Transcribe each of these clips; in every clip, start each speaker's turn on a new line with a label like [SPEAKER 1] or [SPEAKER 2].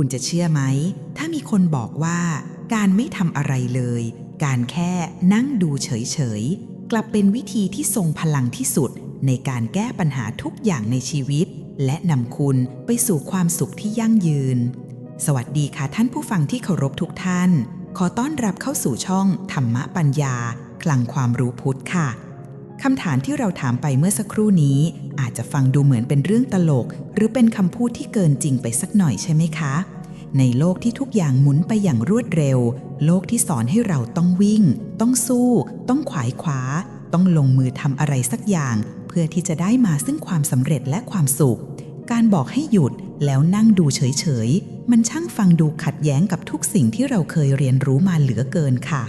[SPEAKER 1] คุณจะเชื่อไหม ถ้ามีคนบอกว่าการไม่ทำอะไรเลย การแค่นั่งดูเฉยๆ กลับเป็นวิธีที่ทรงพลังที่สุดในการแก้ปัญหาทุกอย่างในชีวิต และนำคุณไปสู่ความสุขที่ยั่งยืน สวัสดีค่ะท่านผู้ฟังที่เคารพทุกท่าน ขอต้อนรับเข้าสู่ช่องธรรมะปัญญา คลังความรู้พุทธค่ะ คำถามที่เราถามไปเมื่อสักครู่นี้ อาจจะฟังดูเหมือนเป็นเรื่องตลก หรือเป็นคำพูดที่เกินจริงไปสักหน่อยใช่ไหมคะ ในโลกที่ทุกอย่างหมุนไปอย่างรวดเร็ว โลกที่สอนให้เราต้องวิ่ง ต้องสู้ ต้องขวายขวา ต้องลงมือทำอะไรสักอย่าง เพื่อที่จะได้มาซึ่งความสำเร็จและความสุข การบอกให้หยุดแล้วนั่งดูเฉยๆ มันช่างฟังดูขัดแย้งกับทุกสิ่งที่เราเคยเรียนรู้มาเหลือเกินค่ะ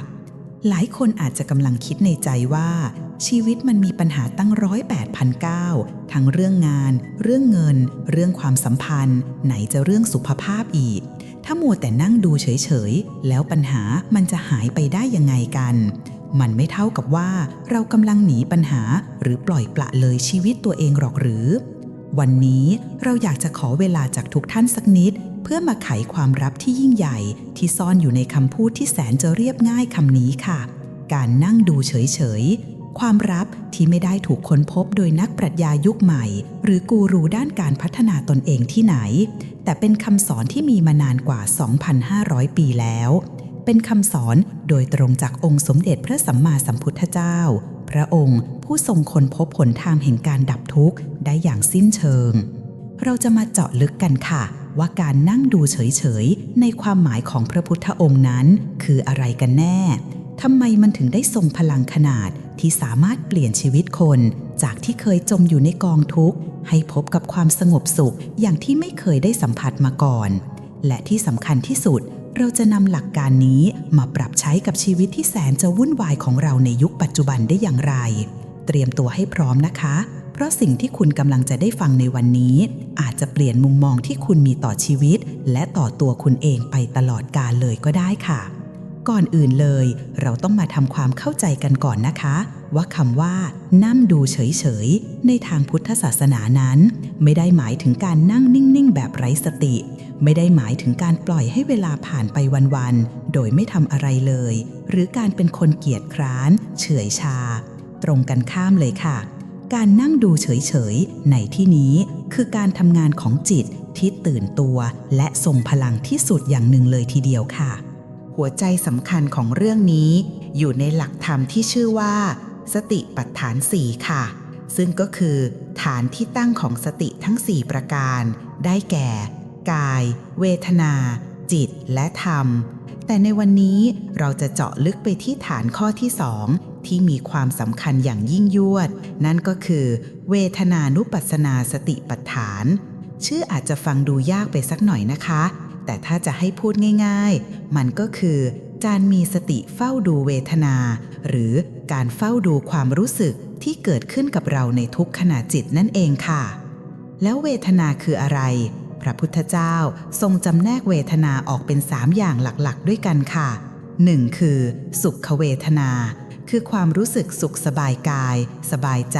[SPEAKER 1] หลายคนอาจจะกำลังคิดในใจว่า ชีวิตมันมีปัญหาตั้งร้อยแปดพันเก้าทั้งเรื่องงาน เรื่องเงิน เรื่องความสัมพันธ์ ไหนจะเรื่องสุขภาพอีก ถ้ามัวแต่นั่งดูเฉยๆ แล้วปัญหามันจะหายไปได้ยังไงกัน มันไม่เท่ากับว่าเรากำลังหนีปัญหาหรือปล่อยปละเลยชีวิตตัวเองหรอกหรือ วันนี้เราอยากจะขอเวลาจากทุกท่านสักนิดเพื่อมาไขความลับที่ยิ่งใหญ่ที่ซ่อนอยู่ในคำพูดที่แสนจะเรียบง่ายคำนี้ค่ะ การนั่งดูเฉยๆ ความลับที่ไม่ได้ถูกค้นพบโดยนักปรัชญายุคใหม่ หรือกูรูด้านการพัฒนาตนเองที่ไหน แต่เป็นคำสอนที่มีมานานกว่า 2,500 ปีแล้ว เป็นคำสอนโดยตรงจากองค์สมเด็จพระสัมมาสัมพุทธเจ้า พระองค์ผู้ทรงค้นพบหนทางแห่งการดับทุกข์ได้อย่างสิ้นเชิง เราจะมาเจาะลึกกันค่ะ ว่าการนั่งดูเฉยๆ ในความหมายของพระพุทธองค์นั้น คืออะไรกันแน่ทำไมมันถึงได้ทรงพลังขนาดที่สามารถเปลี่ยนชีวิตคน จากที่เคยจมอยู่ในกองทุกข์ ให้พบกับความสงบสุขอย่างที่ไม่เคยได้สัมผัสมาก่อน และที่สำคัญที่สุดเราจะนำหลักการนี้มาปรับใช้กับชีวิตที่แสนจะวุ่นวายของเราในยุคปัจจุบันได้อย่างไร เตรียมตัวให้พร้อมนะคะ ราะสิ่งที่คุณกำลังจะได้ฟังในวันนี้ อาจจะเปลี่ยนมุมมองที่คุณมีต่อชีวิต และต่อตัวคุณเองไปตลอดกาลเลยก็ได้ค่ะ ก่อนอื่นเลย เราต้องมาทำความเข้าใจกันก่อนนะคะ ว่าคำว่า นั่งดูเฉยๆ ในทางพุทธศาสนานั้น ไม่ได้หมายถึงการนั่งนิ่งๆ แบบไร้สติ ไม่ได้หมายถึงการปล่อยให้เวลาผ่านไปวันๆ โดยไม่ทำอะไรเลย หรือการเป็นคนเกียจคร้าน เฉื่อยชา ตรงกันข้ามเลยค่ะ การนั่งดูเฉยๆ ในที่นี้คือการทำงานของจิตที่ตื่นตัว และทรงพลังที่สุดอย่างหนึ่งเลยทีเดียวค่ะ หัวใจสำคัญของเรื่องนี้ อยู่ในหลักธรรมที่ชื่อว่า สติปัฏฐานสี่ค่ะ ซึ่งก็คือ ฐานที่ตั้งของสติทั้ง 4 ประการ ได้แก่ กาย เวทนา จิตและธรรม แต่ในวันนี้เราจะเจาะลึกไปที่ฐานข้อที่สอง ที่มีความสำคัญอย่างยิ่งยวด นั่นก็คือ เวทนานุปัสนาสติปัฏฐาน ชื่ออาจจะฟังดูยากไปสักหน่อยนะคะ แต่ถ้าจะให้พูดง่าย ๆ มันก็คือการมีสติเฝ้าดูเวทนา หรือการเฝ้าดูความรู้สึกที่เกิดขึ้นกับเราในทุกขณะจิตนั่นเองค่ะ แล้วเวทนาคืออะไร พระพุทธเจ้าทรงจำแนกเวทนาออกเป็น3อย่างหลักๆ ด้วยกันค่ะ 1. คือ สุขเวทนา คือความรู้สึกสุขสบายกาย สบายใจ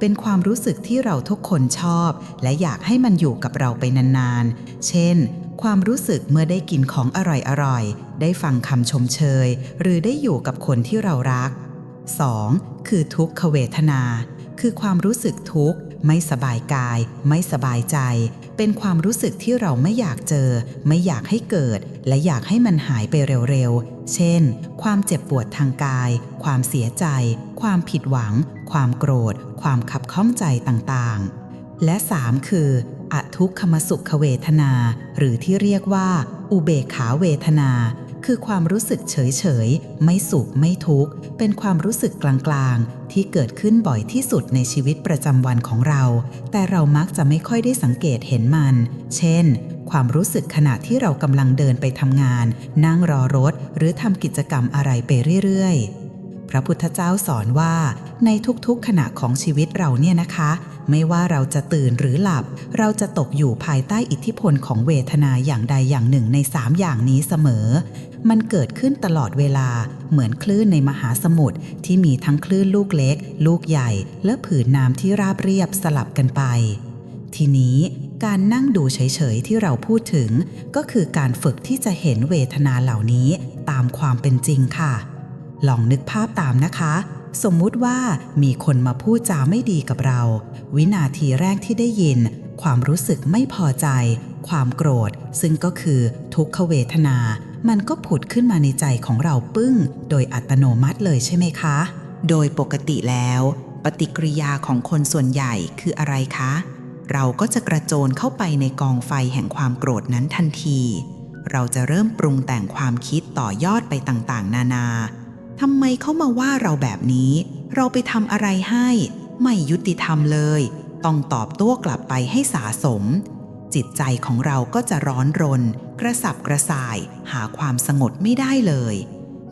[SPEAKER 1] เป็นความรู้สึกที่เราทุกคนชอบ และอยากให้มันอยู่กับเราไปนานๆ เช่น ความรู้สึกเมื่อได้กินของอร่อยๆ ได้ฟังคำชมเชย หรือได้อยู่กับคนที่เรารัก 2. คือทุกขเวทนา คือความรู้สึกทุกข์ ไม่สบายกาย ไม่สบายใจ เป็นความรู้สึกที่เราไม่อยากเจอ ไม่อยากให้เกิด และอยากให้มันหายไปเร็วๆ เช่น ความเจ็บปวดทางกาย ความเสียใจ ความผิดหวัง ความโกรธ ความขับข้องใจต่างๆ และ 3 คืออทุกขมสุขเวทนา หรือที่เรียกว่า อุเบกขาเวทนา คือความรู้สึกเฉยๆไม่สุขไม่ทุกข์ เป็นความรู้สึกกลางๆ ที่เกิดขึ้นบ่อยที่สุดในชีวิตประจำวันของเรา แต่เรามักจะไม่ค่อยได้สังเกตเห็นมัน เช่น ความรู้สึกขณะที่เรากำลังเดินไปทำงาน นั่งรอรถ หรือทำกิจกรรมอะไรไปเรื่อยๆพระพุทธเจ้าสอนว่าในทุกๆขณะของชีวิตเราเนี่ยนะคะ ไม่ว่าเราจะตื่นหรือหลับ เราจะตกอยู่ภายใต้อิทธิพลของเวทนาอย่างใดอย่างหนึ่งในสามอย่างนี้เสมอ มันเกิดขึ้นตลอดเวลาเหมือนคลื่นในมหาสมุทรที่มีทั้งคลื่นลูกเล็ก ลูกใหญ่ และผืนน้ำที่ราบเรียบสลับกันไป ทีนี้การนั่งดูเฉยๆที่เราพูดถึง ก็คือการฝึกที่จะเห็นเวทนาเหล่านี้ตามความเป็นจริงค่ะ ลองนึกภาพตามนะคะ สมมุติว่ามีคนมาพูดจาไม่ดีกับเรา วินาทีแรกที่ได้ยิน ความรู้สึกไม่พอใจ ความโกรธ ซึ่งก็คือทุกขเวทนา มันก็ผุดขึ้นมาในใจของเราปึ้ง โดยอัตโนมัติเลยใช่ไหมคะ โดยปกติแล้ว ปฏิกิริยาของคนส่วนใหญ่คืออะไรคะ เราก็จะกระโจนเข้าไปในกองไฟแห่งความโกรธนั้นทันที เราจะเริ่มปรุงแต่งความคิดต่อยอดไปต่างๆ นานา ทำไมเขามาว่าเราแบบนี้ เราไปทำอะไรให้ ไม่ยุติธรรมเลย ต้องตอบโต้กลับไปให้สาสม จิตใจของเราก็จะร้อนรน กระสับกระส่าย หาความสงบไม่ได้เลย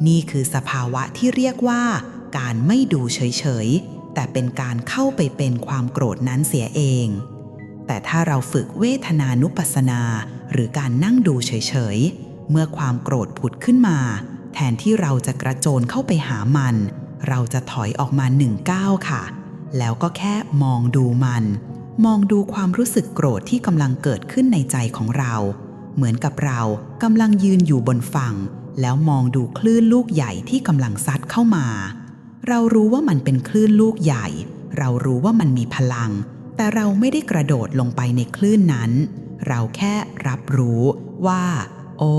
[SPEAKER 1] นี่คือสภาวะที่เรียกว่า การไม่ดูเฉยๆ แต่เป็นการเข้าไปเป็นความโกรธนั้นเสียเอง แต่ถ้าเราฝึกเวทนานุปัสสนา หรือการนั่งดูเฉยๆ เมื่อความโกรธผุดขึ้นมา แทนที่เราจะกระโจนเข้าไปหามัน เราจะถอยออกมาหนึ่งก้าวค่ะ แล้วก็แค่มองดูมัน มองดูความรู้สึกโกรธที่กำลังเกิดขึ้นในใจของเรา เหมือนกับเรากำลังยืนอยู่บนฝั่ง แล้วมองดูคลื่นลูกใหญ่ที่กำลังซัดเข้ามา เรารู้ว่ามันเป็นคลื่นลูกใหญ่ เรารู้ว่ามันมีพลัง แต่เราไม่ได้กระโดดลงไปในคลื่นนั้น เราแค่รับรู้ว่า โอ้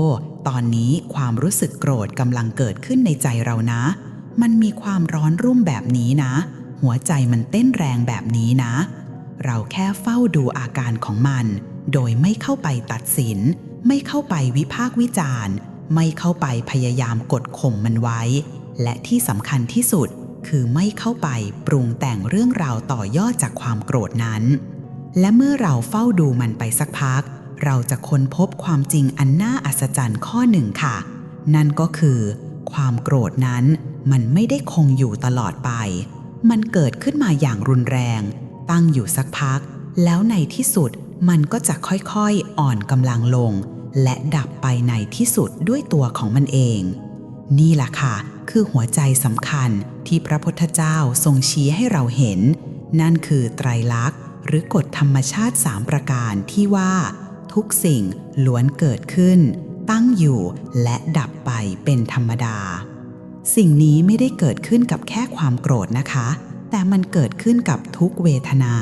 [SPEAKER 1] ตอนนี้ความรู้สึกโกรธกำลังเกิดขึ้นในใจเรานะ มันมีความร้อนรุ่มแบบนี้นะ หัวใจมันเต้นแรงแบบนี้นะ เราแค่เฝ้าดูอาการของมัน โดยไม่เข้าไปตัดสิน ไม่เข้าไปวิพากษ์วิจารณ์ ไม่เข้าไปพยายามกดข่มมันไว้ และที่สำคัญที่สุดคือไม่เข้าไปปรุงแต่งเรื่องราวต่อยอดจากความโกรธนั้น และเมื่อเราเฝ้าดูมันไปสักพัก เราจะค้นพบความจริงอันน่าอัศจรรย์ข้อหนึ่งค่ะ นั่นก็คือ ความโกรธนั้นมันไม่ได้คงอยู่ตลอดไป มันเกิดขึ้นมาอย่างรุนแรง ตั้งอยู่สักพัก แล้วในที่สุดมันก็จะค่อยๆ อ่อนกำลังลง และดับไปในที่สุดด้วยตัวของมันเอง นี่แหละค่ะ คือหัวใจสำคัญที่พระพุทธเจ้าทรงชี้ให้เราเห็น นั่นคือไตรลักษณ์ หรือกฎธรรมชาติสามประการที่ว่า ทุกสิ่งล้วนเกิดขึ้น ตั้งอยู่และดับไปเป็นธรรมดา สิ่งนี้ไม่ได้เกิดขึ้นกับแค่ความโกรธนะคะ แต่มันเกิดขึ้นกับทุกเวทนา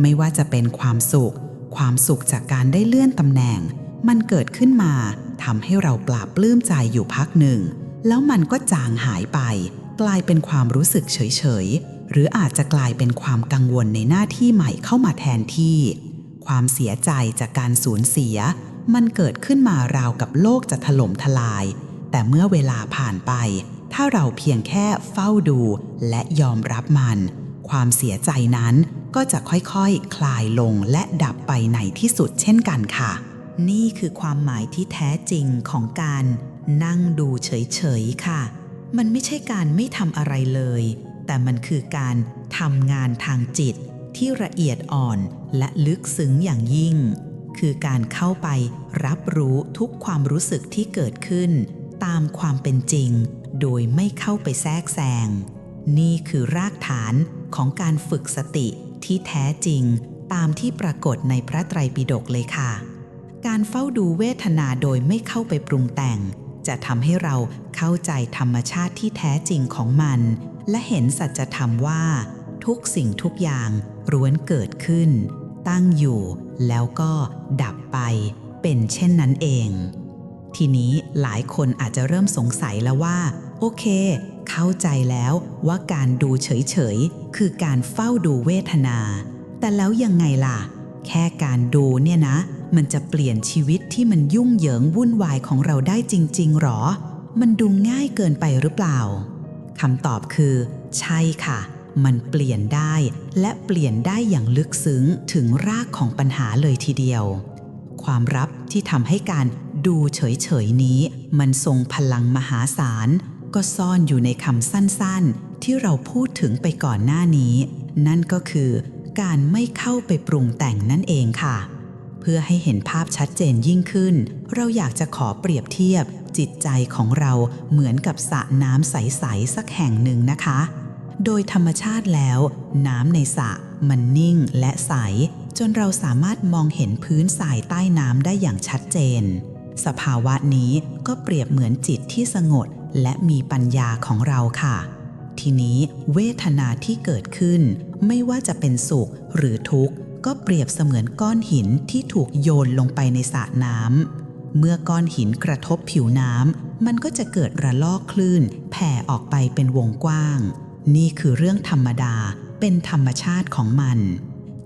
[SPEAKER 1] ไม่ว่าจะเป็นความสุข ความสุขจากการได้เลื่อนตำแหน่ง มันเกิดขึ้นมาทำให้เราปราบปลื้มใจอยู่พักหนึ่ง แล้วมันก็จางหายไป กลายเป็นความรู้สึกเฉยๆหรืออาจจะกลายเป็นความกังวลในหน้าที่ใหม่เข้ามาแทนที่ ความเสียใจจากการสูญเสีย มันเกิดขึ้นมาราวกับโลกจะถล่มทลาย แต่เมื่อเวลาผ่านไป ถ้าเราเพียงแค่เฝ้าดูและยอมรับมัน ความเสียใจนั้นก็จะค่อยๆคคลายลงและดับไปในที่สุดเช่นกันค่ะ นี่คือความหมายที่แท้จริงของการนั่งดูเฉยๆค่ะ มันไม่ใช่การไม่ทำอะไรเลย แต่มันคือการทำงานทางจิต ที่ละเอียดอ่อนและลึกซึ้งอย่างยิ่ง คือการเข้าไปรับรู้ทุกความรู้สึกที่เกิดขึ้น ตามความเป็นจริง โดยไม่เข้าไปแทรกแซง นี่คือรากฐานของการฝึกสติที่แท้จริง ตามที่ปรากฏในพระไตรปิฎกเลยค่ะ การเฝ้าดูเวทนาโดยไม่เข้าไปปรุงแต่ง จะทำให้เราเข้าใจธรรมชาติที่แท้จริงของมัน และเห็นสัจธรรมว่า ทุกสิ่งทุกอย่างร้วนเกิดขึ้น ตั้งอยู่แล้วก็ดับไปเป็นเช่นนั้นเอง ทีนี้หลายคนอาจจะเริ่มสงสัยแล้วว่า โอเค เข้าใจแล้วว่าการดูเฉยๆ คือการเฝ้าดูเวทนา แต่แล้วยังไงล่ะ แค่การดูเนี่ยนะ มันจะเปลี่ยนชีวิตที่มันยุ่งเหยิงวุ่นวายของเราได้จริง ๆหรอ มันดูง่ายเกินไปหรือเปล่าคำตอบคือ ใช่ค่ะ มันเปลี่ยนได้และเปลี่ยนได้อย่างลึกซึ้งถึงรากของปัญหาเลยทีเดียว ความลับที่ทำให้การดูเฉยๆนี้ มันทรงพลังมหาศาล ก็ซ่อนอยู่ในคำสั้นๆ ที่เราพูดถึงไปก่อนหน้านี้ นั่นก็คือการไม่เข้าไปปรุงแต่งนั่นเองค่ะ เพื่อให้เห็นภาพชัดเจนยิ่งขึ้น เราอยากจะขอเปรียบเทียบจิตใจของเราเหมือนกับสระน้ำใสๆสักแห่งหนึ่งนะคะ โดยธรรมชาติแล้ว น้ำในสระมันนิ่งและใส จนเราสามารถมองเห็นพื้นทรายใต้น้ำได้อย่างชัดเจน สภาวะนี้ก็เปรียบเหมือนจิตที่สงบและมีปัญญาของเราค่ะ ทีนี้เวทนาที่เกิดขึ้น ไม่ว่าจะเป็นสุขหรือทุกข์ ก็เปรียบเสมือนก้อนหินที่ถูกโยนลงไปในสระน้ำเมื่อก้อนหินกระทบผิวน้ำ มันก็จะเกิดระลอกคลื่น แผ่ออกไปเป็นวงกว้าง นี่คือเรื่องธรรมดาเป็นธรรมชาติของมัน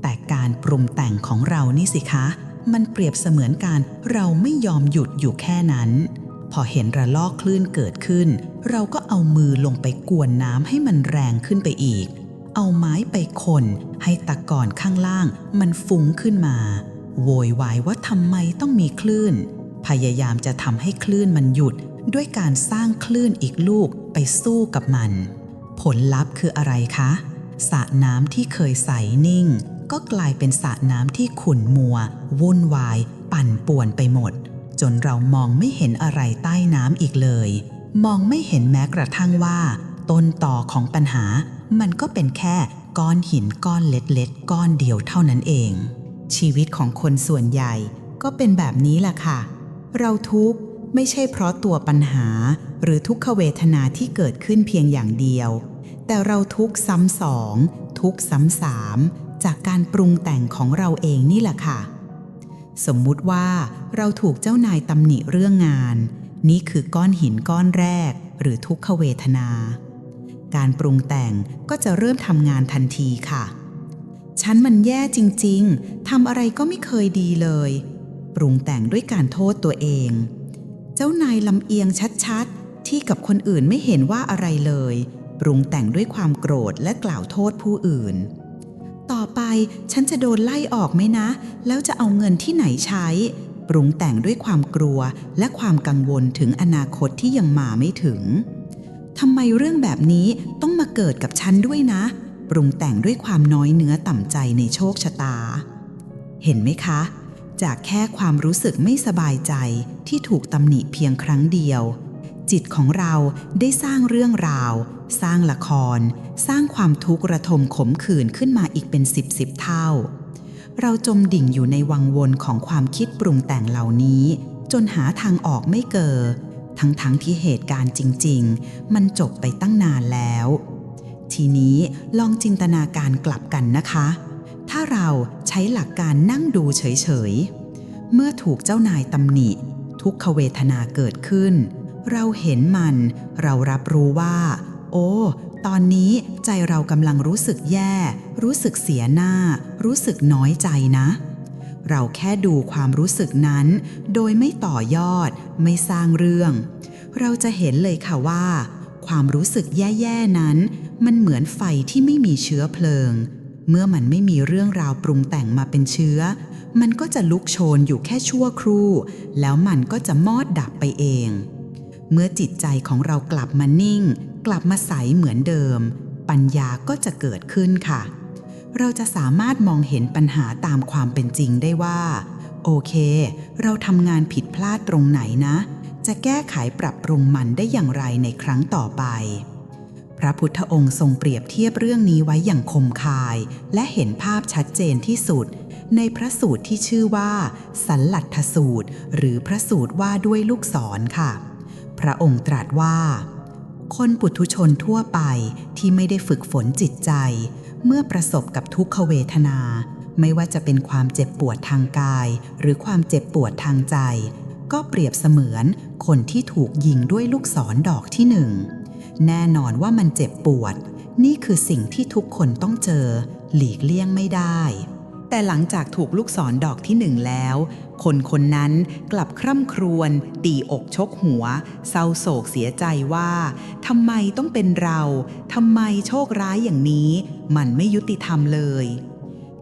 [SPEAKER 1] แต่การปรุงแต่งของเรานี่สิคะ มันเปรียบเสมือนการเราไม่ยอมหยุดอยู่แค่นั้น พอเห็นระลอกคลื่นเกิดขึ้น เราก็เอามือลงไปกวนน้ำให้มันแรงขึ้นไปอีก เอาไม้ไปคนให้ตะกอนข้างล่างมันฟุ้งขึ้นมา โวยวายว่าทำไมต้องมีคลื่น พยายามจะทำให้คลื่นมันหยุดด้วยการสร้างคลื่นอีกลูกไปสู้กับมัน ผลลัพธ์คืออะไรคะสระน้ำที่เคยใสนิ่ง ก็กลายเป็นสระน้ำที่ขุ่นมัว วุ่นวาย ปั่นป่วนไปหมด จนเรามองไม่เห็นอะไรใต้น้ำอีกเลย มองไม่เห็นแม้กระทั่งว่า ต้นต่อของปัญหา มันก็เป็นแค่ก้อนหินก้อนเล็กๆก้อนเดียวเท่านั้นเอง ชีวิตของคนส่วนใหญ่ก็เป็นแบบนี้แหละค่ะ เราทุกข์ไม่ใช่เพราะตัวปัญหา หรือทุกขเวทนาที่เกิดขึ้นเพียงอย่างเดียว แต่เราทุกซ้ำสอง ทุกซ้ำสามจากการปรุงแต่งของเราเองนี่แหละค่ะ สมมุติว่าเราถูกเจ้านายตำหนิเรื่องงาน นี่คือก้อนหินก้อนแรก หรือทุกขเวทนา การปรุงแต่งก็จะเริ่มทำงานทันทีค่ะ ฉันมันแย่จริง ๆทำอะไรก็ไม่เคยดีเลย ปรุงแต่งด้วยการโทษตัวเอง เจ้านายลำเอียงชัดๆ ที่กับคนอื่นไม่เห็นว่าอะไรเลย ปรุงแต่งด้วยความโกรธและกล่าวโทษผู้อื่น ต่อไปฉันจะโดนไล่ออกไหมนะ แล้วจะเอาเงินที่ไหนใช้ ปรุงแต่งด้วยความกลัวและความกังวลถึงอนาคตที่ยังมาไม่ถึงทำไมเรื่องแบบนี้ต้องมาเกิดกับฉันด้วยนะ ปรุงแต่งด้วยความน้อยเนื้อต่ำใจในโชคชะตา เห็นไหมคะ จากแค่ความรู้สึกไม่สบายใจที่ถูกตำหนิเพียงครั้งเดียว จิตของเราได้สร้างเรื่องราว สร้างละคร สร้างความทุกข์ระทมขมขื่นขึ้นมาอีกเป็นสิบสิบเท่า เราจมดิ่งอยู่ในวังวนของความคิดปรุงแต่งเหล่านี้ จนหาทางออกไม่เจอทั้งๆทที่เหตุการณ์จริง ๆ มันจบไปตั้งนานแล้ว ทีนี้ลองจินตนาการกลับกันนะคะ ถ้าเราใช้หลักการนั่งดูเฉย ๆ เมื่อถูกเจ้านายตำหนิ ทุกขเวทนาเกิดขึ้น เราเห็นมัน เรารับรู้ว่า โอ้ ตอนนี้ใจเรากำลังรู้สึกแย่ รู้สึกเสียหน้า รู้สึกน้อยใจนะ เราแค่ดูความรู้สึกนั้น โดยไม่ต่อยอด ไม่สร้างเรื่อง เราจะเห็นเลยค่ะว่า ความรู้สึกแย่ๆนั้น มันเหมือนไฟที่ไม่มีเชื้อเพลิง เมื่อมันไม่มีเรื่องราวปรุงแต่งมาเป็นเชื้อมันก็จะลุกโชนอยู่แค่ชั่วครู่ แล้วมันก็จะมอดดับไปเอง เมื่อจิตใจของเรากลับมานิ่ง กลับมาใสเหมือนเดิม ปัญญาก็จะเกิดขึ้นค่ะ เราจะสามารถมองเห็นปัญหาตามความเป็นจริงได้ว่า โอเค เราทำงานผิดพลาดตรงไหนนะ จะแก้ไขปรับปรุงมันได้อย่างไรในครั้งต่อไป พระพุทธองค์ทรงเปรียบเทียบเรื่องนี้ไว้อย่างคมคาย และเห็นภาพชัดเจนที่สุดในพระสูตรที่ชื่อว่า สันหลัทสูตร หรือพระสูตรว่าด้วยลูกศรค่ะ พระองค์ตรัสว่า คนปุถุชนทั่วไปที่ไม่ได้ฝึกฝนจิตใจ เมื่อประสบกับทุกขเวทนา ไม่ว่าจะเป็นความเจ็บปวดทางกาย หรือความเจ็บปวดทางใจ ก็เปรียบเสมือนคนที่ถูกยิงด้วยลูกศรดอกที่หนึ่งแน่นอนว่ามันเจ็บปวด นี่คือสิ่งที่ทุกคนต้องเจอ หลีกเลี่ยงไม่ได้ แต่หลังจากถูกลูกศรดอกที่หนึ่งแล้ว คนคนนั้นกลับคร่ำครวญตีอกชกหัว เศร้าโศกเสียใจว่าทำไมต้องเป็นเราทำไมโชคร้ายอย่างนี้ มันไม่ยุติธรรมเลย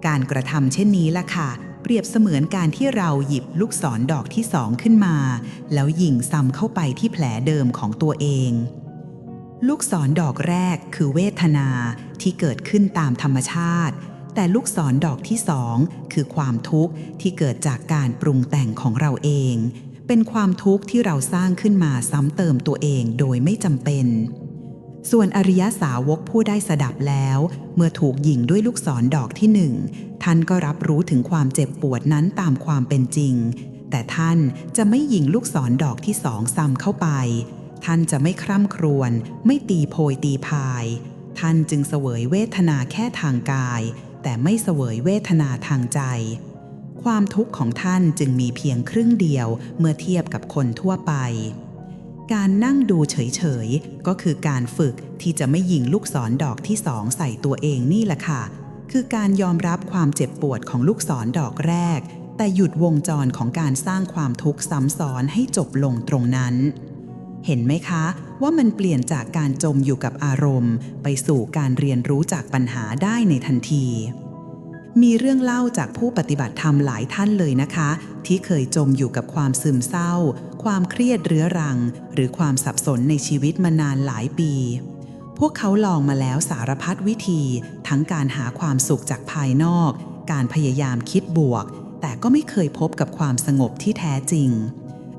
[SPEAKER 1] การกระทำเช่นนี้ล่ะค่ะ เปรียบเสมือนการที่เราหยิบลูกศรดอกที่สองขึ้นมา แล้วยิงซ้ำเข้าไปที่แผลเดิมของตัวเองลูกศรดอกแรกคือเวทนาที่เกิดขึ้นตามธรรมชาติ แต่ลูกศรดอกที่สองคือความทุกข์ที่เกิดจากการปรุงแต่งของเราเอง เป็นความทุกข์ที่เราสร้างขึ้นมาซ้ำเติมตัวเองโดยไม่จำเป็น ส่วนอริยสาวกผู้ได้สดับแล้ว เมื่อถูกยิงด้วยลูกศรดอกที่หนึ่งท่านก็รับรู้ถึงความเจ็บปวดนั้นตามความเป็นจริง แต่ท่านจะไม่ยิงลูกศรดอกที่สองซ้ำเข้าไป ท่านจะไม่คร่ำครวญไม่ตีโพยตีพาย ท่านจึงเสวยเวทนาแค่ทางกาย แต่ไม่เสวยเวทนาทางใจ ความทุกข์ของท่านจึงมีเพียงครึ่งเดียวเมื่อเทียบกับคนทั่วไป การนั่งดูเฉยๆ ก็คือการฝึกที่จะไม่ยิงลูกศรดอกที่สองใส่ตัวเองนี่แหละค่ะ คือการยอมรับความเจ็บปวดของลูกศรดอกแรก แต่หยุดวงจรของการสร้างความทุกข์ซ้ำซ้อนให้จบลงตรงนั้น เห็นไหมคะว่ามันเปลี่ยนจากการจมอยู่กับอารมณ์ ไปสู่การเรียนรู้จากปัญหาได้ในทันที มีเรื่องเล่าจากผู้ปฏิบัติธรรมหลายท่านเลยนะคะ ที่เคยจมอยู่กับความซึมเศร้า ความเครียดเรื้อรัง หรือความสับสนในชีวิตมานานหลายปี พวกเขาลองมาแล้วสารพัดวิธี ทั้งการหาความสุขจากภายนอก การพยายามคิดบวก แต่ก็ไม่เคยพบกับความสงบที่แท้จริง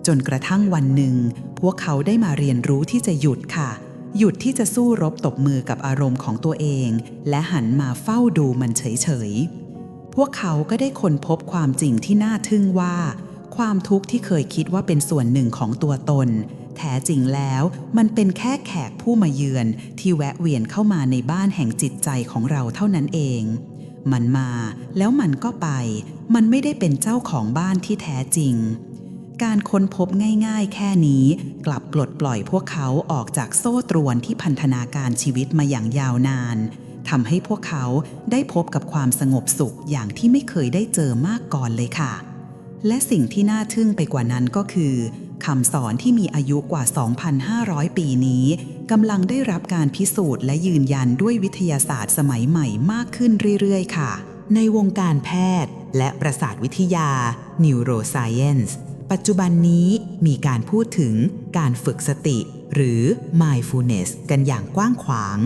[SPEAKER 1] จนกระทั่งวันหนึ่ง พวกเขาได้มาเรียนรู้ที่จะหยุดค่ะ หยุดที่จะสู้รบตบมือกับอารมณ์ของตัวเอง และหันมาเฝ้าดูมันเฉยๆ พวกเขาก็ได้ค้นพบความจริงที่น่าทึ่งว่า ความทุกข์ที่เคยคิดว่าเป็นส่วนหนึ่งของตัวตน แท้จริงแล้วมันเป็นแค่แขกผู้มาเยือนที่แวะเวียนเข้ามาในบ้านแห่งจิตใจของเราเท่านั้นเองมันมาแล้วมันก็ไป มันไม่ได้เป็นเจ้าของบ้านที่แท้จริง การค้นพบง่ายๆ แค่นี้ กลับปลดปล่อยพวกเขาออกจากโซ่ตรวนที่พันธนาการชีวิตมาอย่างยาวนานทำให้พวกเขาได้พบกับความสงบสุขอย่างที่ไม่เคยได้เจอมาก่อนเลยค่ะ และสิ่งที่น่าทึ่งไปกว่านั้นก็คือคำสอนที่มีอายุกว่า 2,500 ปีนี้กำลังได้รับการพิสูจน์และยืนยันด้วยวิทยาศาสตร์สมัยใหม่มากขึ้นเรื่อยๆ ค่ะ ในวงการแพทย์และประสาทวิทยา Neuroscience ปัจจุบันนี้มีการพูดถึงการฝึกสติ หรือ mindfulness กันอย่างกว้างขวาง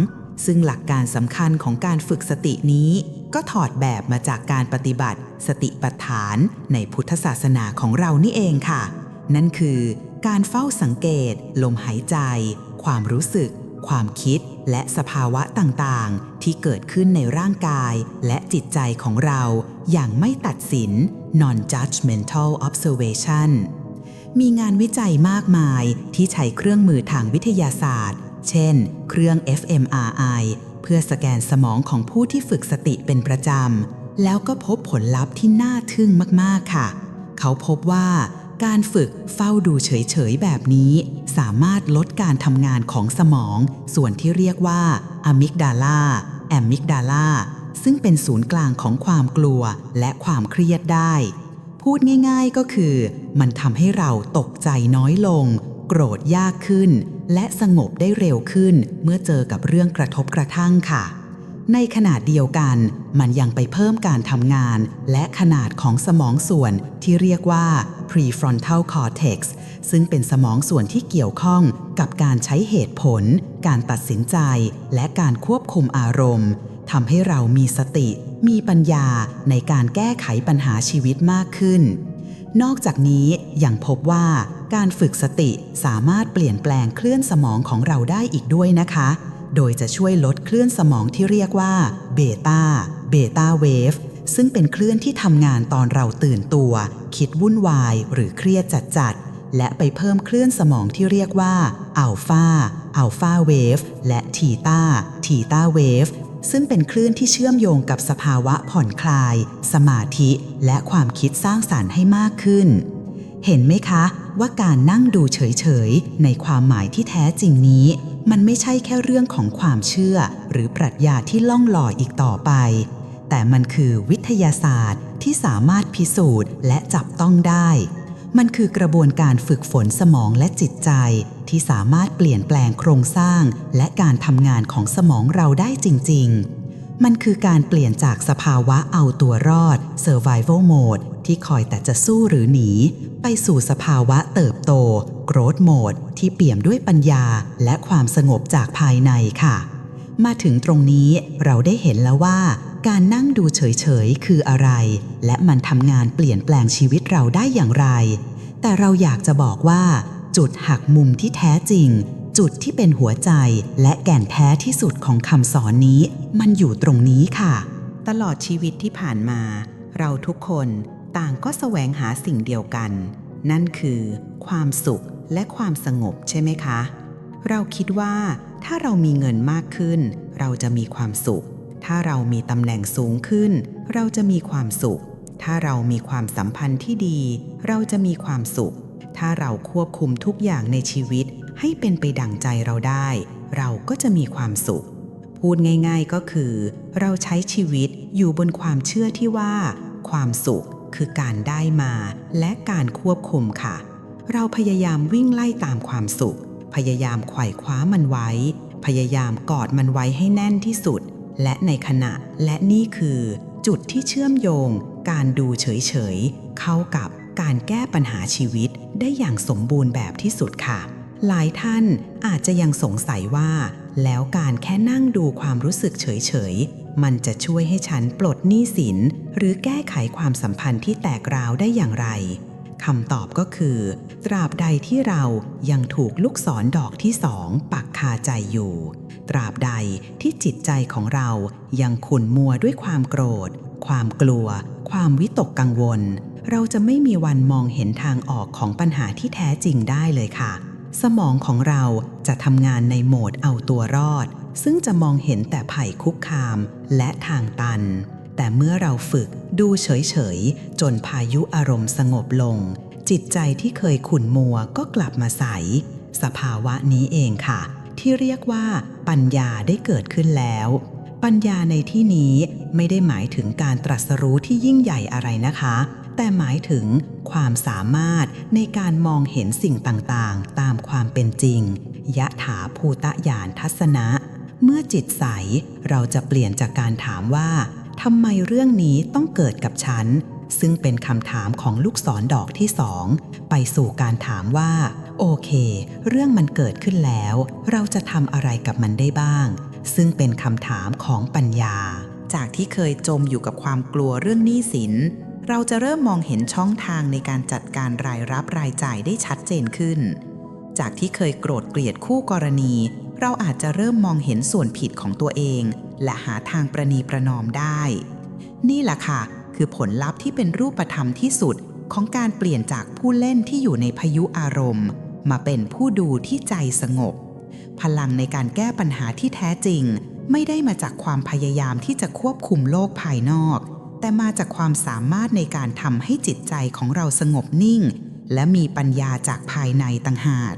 [SPEAKER 1] ซึ่งหลักการสำคัญของการฝึกสตินี้ ก็ถอดแบบมาจากการปฏิบัติ สติปัฏฐานในพุทธศาสนาของเรานี่เองค่ะ นั่นคือ การเฝ้าสังเกต ลมหายใจ ความรู้สึก ความคิด และสภาวะต่างๆ ที่เกิดขึ้นในร่างกายและจิตใจของเรา อย่างไม่ตัดสิน non-judgmental observation มีงานวิจัยมากมายที่ใช้เครื่องมือทางวิทยาศาสตร์ เช่น เครื่อง fMRI เพื่อสแกนสมองของผู้ที่ฝึกสติเป็นประจำ แล้วก็พบผลลัพธ์ที่น่าทึ่งมาก ๆ ค่ะ เขาพบว่าการฝึกเฝ้าดูเฉย ๆ แบบนี้ สามารถลดการทำงานของสมอง ส่วนที่เรียกว่าอะมิกดาลาแอมมิกดาลา ซึ่งเป็นศูนย์กลางของความกลัวและความเครียดได้ พูดง่ายๆก็คือ มันทำให้เราตกใจน้อยลง โกรธยากขึ้น และสงบได้เร็วขึ้นเมื่อเจอกับเรื่องกระทบกระทั่งค่ะ ในขนาดเดียวกัน มันยังไปเพิ่มการทำงาน และขนาดของสมองส่วนที่เรียกว่า prefrontal cortex ซึ่งเป็นสมองส่วนที่เกี่ยวข้องกับการใช้เหตุผล การตัดสินใจ และการควบคุมอารมณ์ ทำให้เรามีสติ มีปัญญาในการแก้ไขปัญหาชีวิตมากขึ้น นอกจากนี้ยังพบว่าการฝึกสติสามารถเปลี่ยนแปลงเคลื่อนสมองของเราได้อีกด้วยนะคะ โดยจะช่วยลดเคลื่อนสมองที่เรียกว่าเบต้า เบต้าเวฟ ซึ่งเป็นคลื่นที่ทำงานตอนเราตื่นตัว คิดวุ่นวายหรือเครียดจัดๆและไปเพิ่มคลื่นสมองที่เรียกว่าอัลฟาอัลฟาเวฟ และทีตาทีตาเวฟ ซึ่งเป็นคลื่นที่เชื่อมโยงกับสภาวะผ่อนคลาย สมาธิและความคิดสร้างสารรค์ให้มากขึ้น เห็นไหมคะว่าการนั่งดูเฉยๆ ในความหมายที่แท้จริงนี้ มันไม่ใช่แค่เรื่องของความเชื่อ หรือปรัชญาที่ล่องลอยอีกต่อไป แต่มันคือวิทยาศาสตร์ที่สามารถพิสูจน์และจับต้องได้ มันคือกระบวนการฝึกฝนสมองและจิตใจ ที่สามารถเปลี่ยนแปลงโครงสร้างและการทำงานของสมองเราได้จริง ๆ มันคือการเปลี่ยนจากสภาวะเอาตัวรอด survival mode ที่คอยแต่จะสู้หรือหนี ไปสู่สภาวะเติบโต growth mode ที่เปี่ยมด้วยปัญญาและความสงบจากภายในค่ะ มาถึงตรงนี้เราได้เห็นแล้วว่าการนั่งดูเฉยๆ คืออะไร และมันทำงานเปลี่ยนแปลงชีวิตเราได้อย่างไร แต่เราอยากจะบอกว่า จุดหักมุมที่แท้จริง จุดที่เป็นหัวใจและแก่นแท้ที่สุดของคำสอนนี้ มันอยู่ตรงนี้ค่ะ ตลอดชีวิตที่ผ่านมา เราทุกคนต่างก็แสวงหาสิ่งเดียวกัน นั่นคือ ความสุขและความสงบใช่ไหมคะ เราคิดว่า ถ้าเรามีเงินมากขึ้น เราจะมีความสุข ถ้าเรามีตำแหน่งสูงขึ้น เราจะมีความสุข ถ้าเรามีความสัมพันธ์ที่ดี เราจะมีความสุข ถ้าเราควบคุมทุกอย่างในชีวิตให้เป็นไปดั่งใจเราได้ เราก็จะมีความสุข พูดง่าย ๆก็คือ เราใช้ชีวิตอยู่บนความเชื่อที่ว่า ความสุขคือการได้มาและการควบคุมค่ะ เราพยายามวิ่งไล่ตามความสุข พยายามไขว่คว้ามันไว้ พยายามกอดมันไว้ให้แน่นที่สุด และในขณะและนี่คือ จุดที่เชื่อมโยง การดูเฉยๆเข้ากับ การแก้ปัญหาชีวิตได้อย่างสมบูรณ์แบบที่สุดค่ะ หลายท่านอาจจะยังสงสัยว่า แล้วการแค่นั่งดูความรู้สึกเฉยๆ มันจะช่วยให้ฉันปลดหนี้สิน หรือแก้ไขความสัมพันธ์ที่แตกร้าวได้อย่างไรคำตอบก็คือ ตราบใดที่เรายังถูกลูกศรดอกที่สองปักคาใจอยู่ ตราบใดที่จิตใจของเรายังขุ่นมัวด้วยความโกรธ ความกลัว ความวิตกกังวล เราจะไม่มีวันมองเห็นทางออกของปัญหาที่แท้จริงได้เลยค่ะ สมองของเราจะทำงานในโหมดเอาตัวรอด ซึ่งจะมองเห็นแต่ภัยคุกคามและทางตัน แต่เมื่อเราฝึกดูเฉยๆ จนพายุอารมณ์สงบลง จิตใจที่เคยขุ่นมัวก็กลับมาใส สภาวะนี้เองค่ะ ที่เรียกว่า ปัญญาได้เกิดขึ้นแล้วปัญญาในที่นี้ไม่ได้หมายถึงการตรัสรู้ที่ยิ่งใหญ่อะไรนะคะ แต่หมายถึงความสามารถในการมองเห็นสิ่งต่างๆ ตามความเป็นจริง ยะถาภูตะญาณทัศนะ เมื่อจิตใสเราจะเปลี่ยนจากการถามว่าทำไมเรื่องนี้ต้องเกิดกับฉัน ซึ่งเป็นคำถามของลูกศรดอกที่สองไปสู่การถามว่า โอเค เรื่องมันเกิดขึ้นแล้ว เราจะทำอะไรกับมันได้บ้าง ซึ่งเป็นคำถามของปัญญา จากที่เคยจมอยู่กับความกลัวเรื่องหนี้สิน เราจะเริ่มมองเห็นช่องทางในการจัดการรายรับรายจ่ายได้ชัดเจนขึ้น จากที่เคยโกรธเกลียดคู่กรณี เราอาจจะเริ่มมองเห็นส่วนผิดของตัวเอง และหาทางประนีประนอมได้ นี่แหละค่ะ คือผลลัพธ์ที่เป็นรูปธรรมที่สุดของการเปลี่ยนจากผู้เล่นที่อยู่ในพายุอารมณ์ มาเป็นผู้ดูที่ใจสงบ พลังในการแก้ปัญหาที่แท้จริง ไม่ได้มาจากความพยายามที่จะควบคุมโลกภายนอก แต่มาจากความสามารถในการทำให้จิตใจของเราสงบนิ่ง และมีปัญญาจากภายในต่างหาก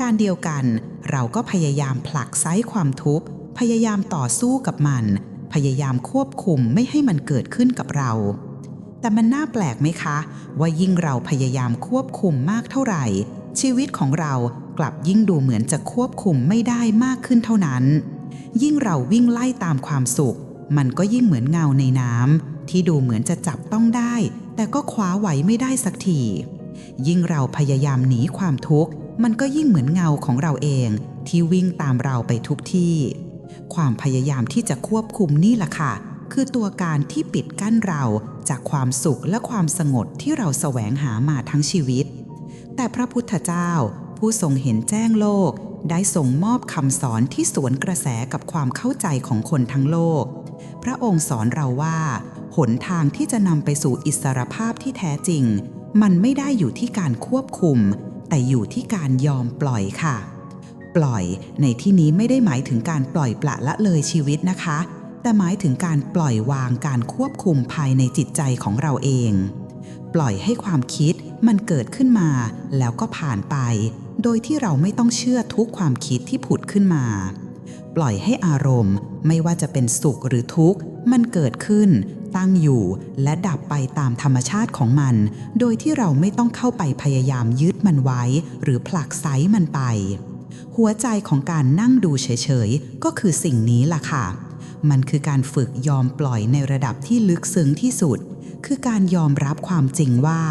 [SPEAKER 1] การเดียวกันเราก็พยายามผลักไซความทุกข์พยายามต่อสู้กับมัน พยายามควบคุมไม่ให้มันเกิดขึ้นกับเรา แต่มันน่าแปลกไหมคะ ว่ายิ่งเราพยายามควบคุมมากเท่าไหร่ ชีวิตของเรากลับยิ่งดูเหมือนจะควบคุมไม่ได้มากขึ้นเท่านั้น ยิ่งเราวิ่งไล่ตามความสุข มันก็ยิ่งเหมือนเงาในน้ำ ที่ดูเหมือนจะจับต้องได้ แต่ก็คว้าไหวไม่ได้สักที ยิ่งเราพยายามหนีความทุกข์ มันก็ยิ่งเหมือนเงาของเราเอง ที่วิ่งตามเราไปทุกที่ ความพยายามที่จะควบคุมนี่แหละค่ะ คือตัวการที่ปิดกั้นเราจากความสุขและความสงบที่เราแสวงหามาทั้งชีวิต แต่พระพุทธเจ้า ผู้ทรงเห็นแจ้งโลก ได้ทรงมอบคำสอนที่สวนกระแสกับความเข้าใจของคนทั้งโลก พระองค์สอนเราว่า หนทางที่จะนำไปสู่อิสรภาพที่แท้จริง มันไม่ได้อยู่ที่การควบคุม แต่อยู่ที่การยอมปล่อยค่ะ ปล่อยในที่นี้ไม่ได้หมายถึงการปล่อยปละละเลยชีวิตนะคะ แต่หมายถึงการปล่อยวางการควบคุมภายในจิตใจของเราเอง ปล่อยให้ความคิดมันเกิดขึ้นมา แล้วก็ผ่านไป โดยที่เราไม่ต้องเชื่อทุกความคิดที่ผุดขึ้นมา ล่อยให้อารมณ์ ไม่ว่าจะเป็นสุขหรือทุกข์ มันเกิดขึ้น ตั้งอยู่และดับไปตามธรรมชาติของมัน โดยที่เราไม่ต้องเข้าไปพยายามยึดมันไว้ หรือผลักไสมันไป หัวใจของการนั่งดูเฉยๆ ก็คือสิ่งนี้ล่ะค่ะ มันคือการฝึกยอมปล่อยในระดับที่ลึกซึ้งที่สุด คือการยอมรับความจริงว่า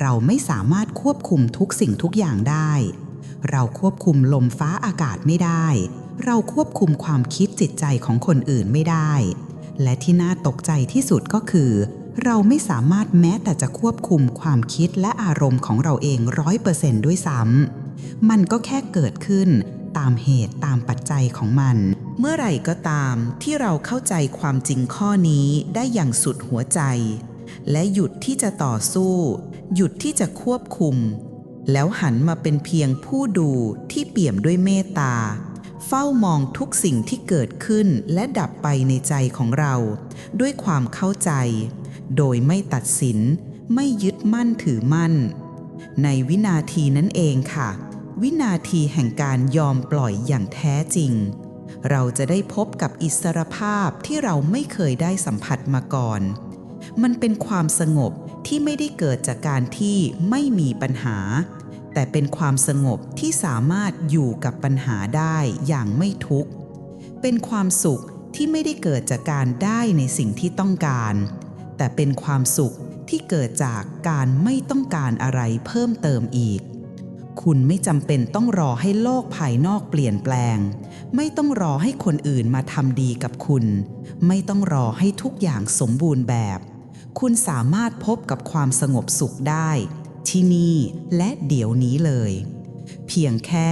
[SPEAKER 1] เราไม่สามารถควบคุมทุกสิ่งทุกอย่างได้เราควบคุมลมฟ้าอากาศไม่ได้ เราควบคุมความคิดจิตใจของคนอื่นไม่ได้ และที่น่าตกใจที่สุดก็คือ เราไม่สามารถแม้แต่จะควบคุมความคิดและอารมณ์ของเราเองร้อยเปอร์เซนต์ด้วยซ้ำมันก็แค่เกิดขึ้นตามเหตุตามปัจจัยของมัน เมื่อไหร่ก็ตามที่เราเข้าใจความจริงข้อนี้ได้อย่างสุดหัวใจ และหยุดที่จะต่อสู้ หยุดที่จะควบคุม แล้วหันมาเป็นเพียงผู้ดูที่เปี่ยมด้วยเมตตา เฝ้ามองทุกสิ่งที่เกิดขึ้นและดับไปในใจของเรา ด้วยความเข้าใจ โดยไม่ตัดสิน ไม่ยึดมั่นถือมั่น ในวินาทีนั้นเองค่ะ วินาทีแห่งการยอมปล่อยอย่างแท้จริง เราจะได้พบกับอิสรภาพที่เราไม่เคยได้สัมผัสมาก่อน มันเป็นความสงบที่ไม่ได้เกิดจากการที่ไม่มีปัญหา แต่เป็นความสงบที่สามารถอยู่กับปัญหาได้อย่างไม่ทุกข์ เป็นความสุขที่ไม่ได้เกิดจากการได้ในสิ่งที่ต้องการ แต่เป็นความสุขที่เกิดจากการไม่ต้องการอะไรเพิ่มเติมอีก คุณไม่จำเป็นต้องรอให้โลกภายนอกเปลี่ยนแปลง ไม่ต้องรอให้คนอื่นมาทำดีกับคุณ ไม่ต้องรอให้ทุกอย่างสมบูรณ์แบบ คุณสามารถพบกับความสงบสุขได้ ที่นี่และเดี๋ยวนี้เลย เพียงแค่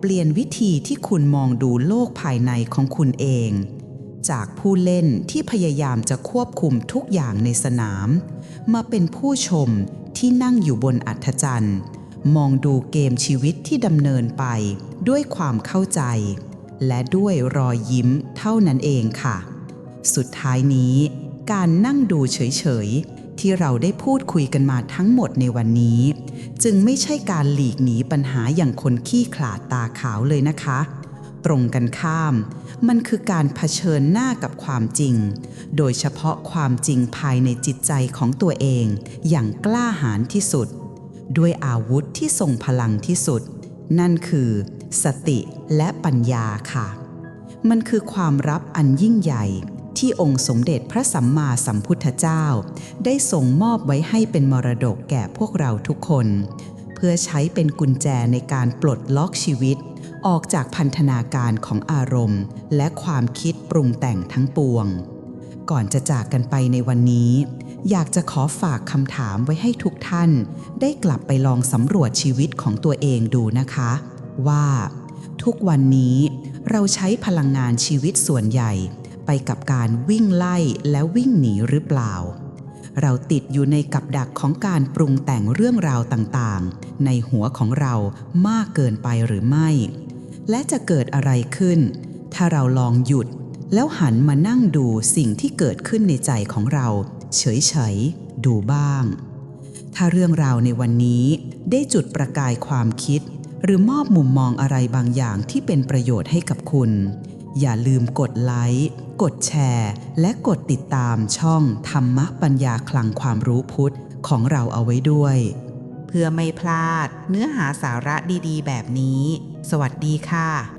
[SPEAKER 1] เปลี่ยนวิธีที่คุณมองดูโลกภายในของคุณเอง จากผู้เล่นที่พยายามจะควบคุมทุกอย่างในสนาม มาเป็นผู้ชมที่นั่งอยู่บนอัธจันทร์ มองดูเกมชีวิตที่ดำเนินไปด้วยความเข้าใจ และด้วยรอยยิ้มเท่านั้นเองค่ะ สุดท้ายนี้การนั่งดูเฉยๆ ที่เราได้พูดคุยกันมาทั้งหมดในวันนี้ จึงไม่ใช่การหลีกหนีปัญหาอย่างคนขี้ขลาดตาขาวเลยนะคะ ตรงกันข้าม มันคือการเผชิญหน้ากับความจริง โดยเฉพาะความจริงภายในจิตใจของตัวเอง อย่างกล้าหาญที่สุด ด้วยอาวุธที่ทรงพลังที่สุด นั่นคือ สติและปัญญาค่ะ มันคือความรับอันยิ่งใหญ่ ที่องค์สมเด็จพระสัมมาสัมพุทธเจ้า ได้ทรงมอบไว้ให้เป็นมรดกแก่พวกเราทุกคน เพื่อใช้เป็นกุญแจในการปลดล็อกชีวิต ออกจากพันธนาการของอารมณ์ และความคิดปรุงแต่งทั้งปวง ก่อนจะจากกันไปในวันนี้ อยากจะขอฝากคำถามไว้ให้ทุกท่าน ได้กลับไปลองสำรวจชีวิตของตัวเองดูนะคะ ว่า ทุกวันนี้เราใช้พลังงานชีวิตส่วนใหญ่ ไปกับการวิ่งไล่และวิ่งหนีหรือเปล่า เราติดอยู่ในกับดักของการปรุงแต่งเรื่องราวต่างๆ ในหัวของเรามากเกินไปหรือไม่ และจะเกิดอะไรขึ้น ถ้าเราลองหยุด แล้วหันมานั่งดูสิ่งที่เกิดขึ้นในใจของเรา เฉยๆ ดูบ้าง ถ้าเรื่องราวในวันนี้ได้จุดประกายความคิด หรือมอบมุมมองอะไรบางอย่างที่เป็นประโยชน์ให้กับคุณ อย่าลืมกดไลค์ กดแชร์ และกดติดตามช่องธรรมปัญญาคลังความรู้พุทธของเราเอาไว้ด้วย เพื่อไม่พลาดเนื้อหาสาระดีๆ แบบนี้ สวัสดีค่ะ